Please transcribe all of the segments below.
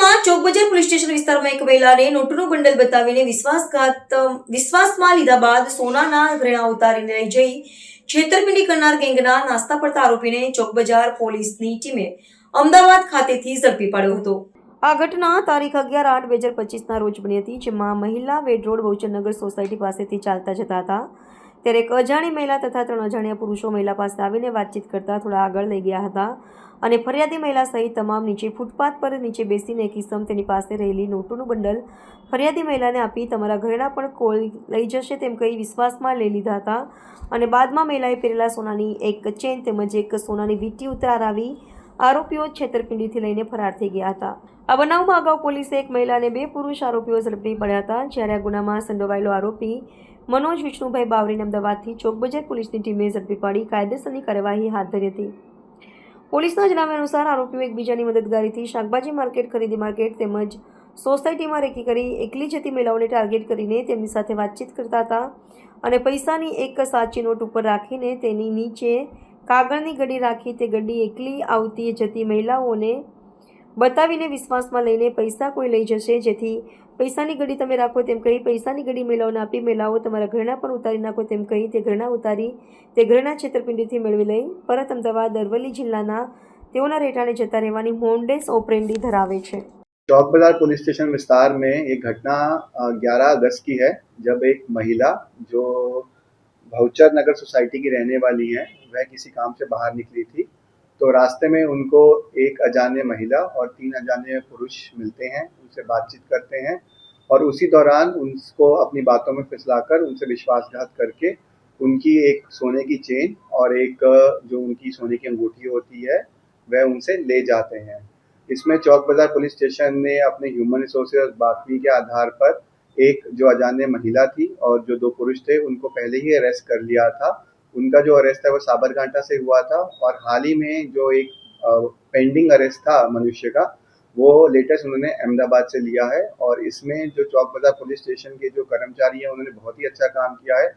સુરતમાં Chowkbazar police station વિસ્તારમાં એક મહિલાને નોટનું બંડલ બતાવીને વિશ્વાસઘાત વિશ્વાસમાં લીધા બાદ સોનાના ઘરેણા ઉતારીને લઈ જઈ છેતરપિંડી કરનાર ગેંગના નાસ્તા પડતા આરોપીને ચોકબજાર પોલીસની ટીમે અમદાવાદ ખાતેથી ઝડપી પાડ્યો હતો. આ ઘટના તારીખ અગિયાર આઠ બે હજાર પચીસના રોજ બની હતી, જેમાં મહિલા વેડ રોડ બહુચરનગર સોસાયટી પાસેથી ચાલતા જતા હતા. ત્યારે એક અજાણી મહિલા તથા ત્રણ અજાણ્યા પુરુષો મહિલા પાસે આવીને વાતચીત કરતા થોડા આગળ લઈ ગયા હતા અને ફરિયાદી મહિલા સહિત તમામ નીચે ફૂટપાથ પર નીચે બેસીને એક ઇસમ તેની પાસે રહેલી નોટોનું બંડલ ફરિયાદી મહિલાને આપી તમારા ઘરેણા પણ કોલ લઈ જશે તેમ કહી વિશ્વાસમાં લઈ લીધા હતા. અને બાદમાં મહિલાએ પહેરેલા સોનાની એક ચેન તેમજ એક સોનાની વીંટી ઉતારાવી આરોપીઓ છેતરપિંડીથી લઈને ફરાર થઈ ગયા હતા. આ બનાવમાં અગાઉ પોલીસે એક મહિલા અને બે પુરુષ આરોપીઓ ઝડપી પડ્યા હતા. જ્યારે આ ગુનામાં સંડોવાયેલો આરોપી મનોજ વિષ્ણુભાઈ બાવરીને અમદાવાદથી ચોકબજાર પોલીસની ટીમે ઝડપી પાડી કાયદેસરની કાર્યવાહી હાથ ધરી હતી. પોલીસના જણાવ્યા અનુસાર આરોપીઓ એકબીજાની મદદગારીથી શાકભાજી માર્કેટ, ખરીદી માર્કેટ તેમજ સોસાયટીમાં રેકી કરી એકલી જતી મહિલાઓને ટાર્ગેટ કરીને તેમની સાથે વાતચીત કરતા હતા અને પૈસાની એક સાચી નોટ ઉપર રાખીને તેની નીચે કાગળની ગડી રાખી તે ગડી એકલી આવતી જતી મહિલાઓને બતાવીને વિશ્વાસમાં લઈને પૈસા કોઈ લઈ જશે જેથી પૈસાની ગડી તમે રાખો તેમ કહી પૈસાની ગડી મહિલાઓને આપી મહિલાઓ તમારા ઘરેણા પણ ઉતારી નાખો તેમ કહી તે ઘરેણા ઉતારી તે ઘરેણા છેતરપિંડીથી મેળવી લઈ પરત અમદાવાદ અરવલ્લી જિલ્લાના તેઓના રહેઠાણે જતા રહેવાની મોન્ડેસ ઓપરેન્ડી ધરાવે છે चौक बाजार पुलिस स्टेशन विस्तार में एक घटना ग्यारह अगस्त की है जब एक महिला जो भाउचर नगर सोसाइटी की रहने वाली है वह किसी काम से बाहर निकली थी तो रास्ते में उनको एक अजाने महिला और तीन अजाने पुरुष मिलते हैं, उनसे बातचीत करते हैं और उसी दौरान उनको अपनी बातों में फिसलाकर उनसे विश्वासघात करके उनकी एक सोने की चेन और एक, जो उनकी सोने की अंगूठी होती है, वह उनसे ले जाते हैं। इसमें चौक बाज़ार पुलिस स्टेशन ने अपने ह्यूमन रिसोर्सेज बातमी के आधार पर एक जो अजाने महिला थी और जो दो पुरुष थे, उनको पहले ही अरेस्ट कर लिया था उनका जो अरेस्ट था वो साबरकांठा से हुआ था और हाल ही में जो एक पेंडिंग अरेस्ट था मनुष्य का, वो लेटेस्ट उन्होंने अहमदाबाद से लिया है और इसमें जो चौक बाज़ार पुलिस स्टेशन के जो कर्मचारी हैं, उन्होंने बहुत ही अच्छा काम किया है।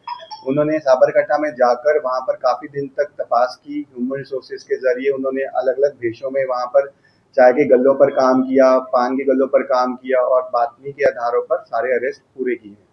उन्होंने साबरकांठा में जाकर वहाँ पर काफ़ी दिन तक तपास की ह्यूमन रिसोर्सेज के ज़रिए उन्होंने अलग अलग देशों में वहाँ पर चाय के गल्लों पर काम किया, पान के गल्लों पर काम किया और बातमी के आधारों पर सारे अरेस्ट पूरे किए।